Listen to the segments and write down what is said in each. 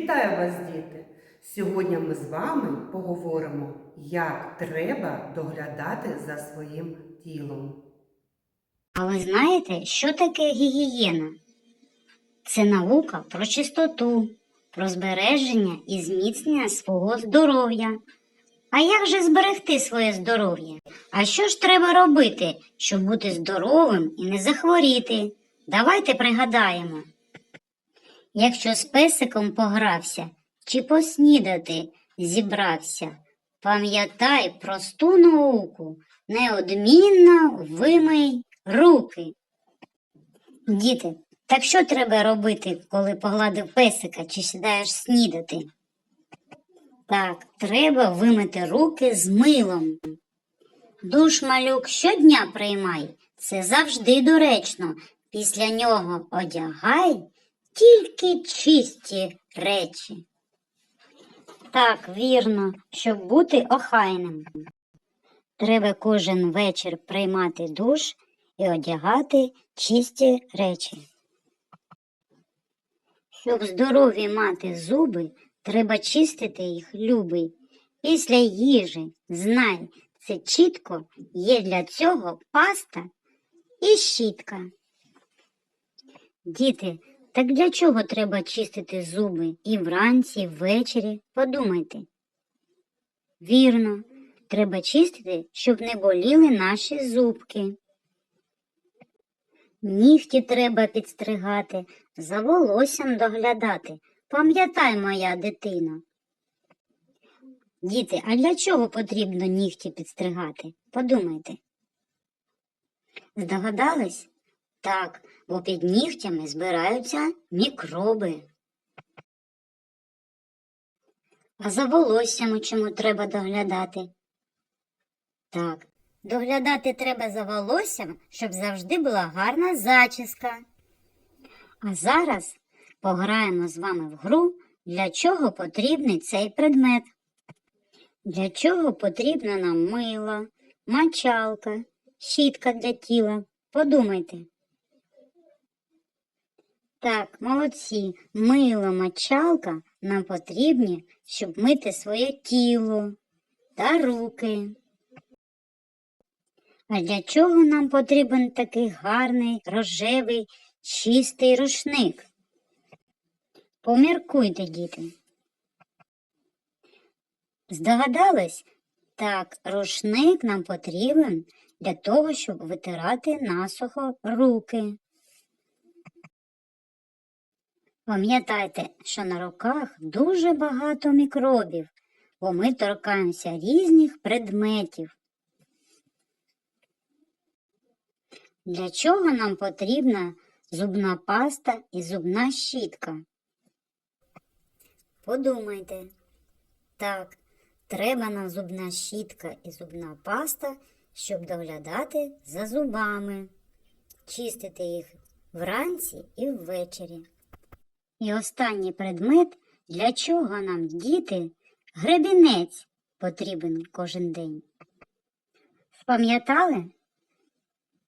Вітаю вас, діти! Сьогодні ми з вами поговоримо, як треба доглядати за своїм тілом. А ви знаєте, що таке гігієна? Це наука про чистоту, про збереження і зміцнення свого здоров'я. А як же зберегти своє здоров'я? А що ж треба робити, щоб бути здоровим і не захворіти? Давайте пригадаємо. Якщо з песиком погрався чи поснідати зібрався, пам'ятай просту науку, неодмінно вимий руки. Діти, так що треба робити, коли погладив песика чи сідаєш снідати? Так, треба вимити руки з милом. Душ малюк щодня приймай, це завжди доречно. Після нього одягай тільки чисті речі. Так, вірно, щоб бути охайним. Треба кожен вечір приймати душ і одягати чисті речі. Щоб здорові мати зуби, треба чистити їх любий. Після їжі, знай, це чітко є для цього паста і щітка. Діти, так для чого треба чистити зуби і вранці, і ввечері? Подумайте. Вірно, треба чистити, щоб не боліли наші зубки. Нігті треба підстригати, за волоссям доглядати. Пам'ятай, моя дитино. Діти, а для чого потрібно нігті підстригати? Подумайте. Здогадались? Так, бо під нігтями збираються мікроби. А за волоссями чому треба доглядати? Так, доглядати треба за волоссям, щоб завжди була гарна зачіска. А зараз пограємо з вами в гру, для чого потрібний цей предмет. Для чого потрібно нам мило, мочалка, щітка для тіла. Подумайте. Так, молодці, мило, мочалка нам потрібні, щоб мити своє тіло та руки. А для чого нам потрібен такий гарний, рожевий, чистий рушник? Поміркуйте, діти. Здогадались? Так, рушник нам потрібен для того, щоб витирати насухо руки. Пам'ятайте, що на руках дуже багато мікробів, бо ми торкаємося різних предметів. Для чого нам потрібна зубна паста і зубна щітка? Подумайте. Так, треба нам зубна щітка і зубна паста, щоб доглядати за зубами, чистити їх вранці і ввечері. І останній предмет, для чого нам діти, гребінець потрібен кожен день. Спам'ятали?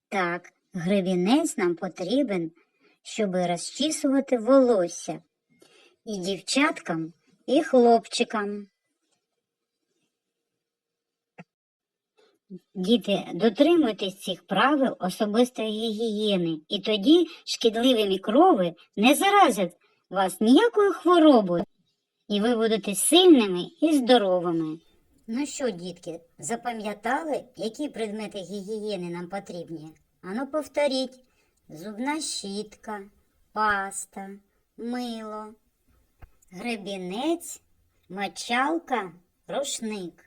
Так, гребінець нам потрібен, щоб розчісувати волосся і дівчаткам, і хлопчикам. Діти, дотримуйтесь цих правил особистої гігієни, і тоді шкідливі мікроби не заразять вас ніякою хворобою, і ви будете сильними і здоровими. Ну що, дітки, запам'ятали, які предмети гігієни нам потрібні? Ану повторіть: зубна щітка, паста, мило, гребінець, мочалка, рушник.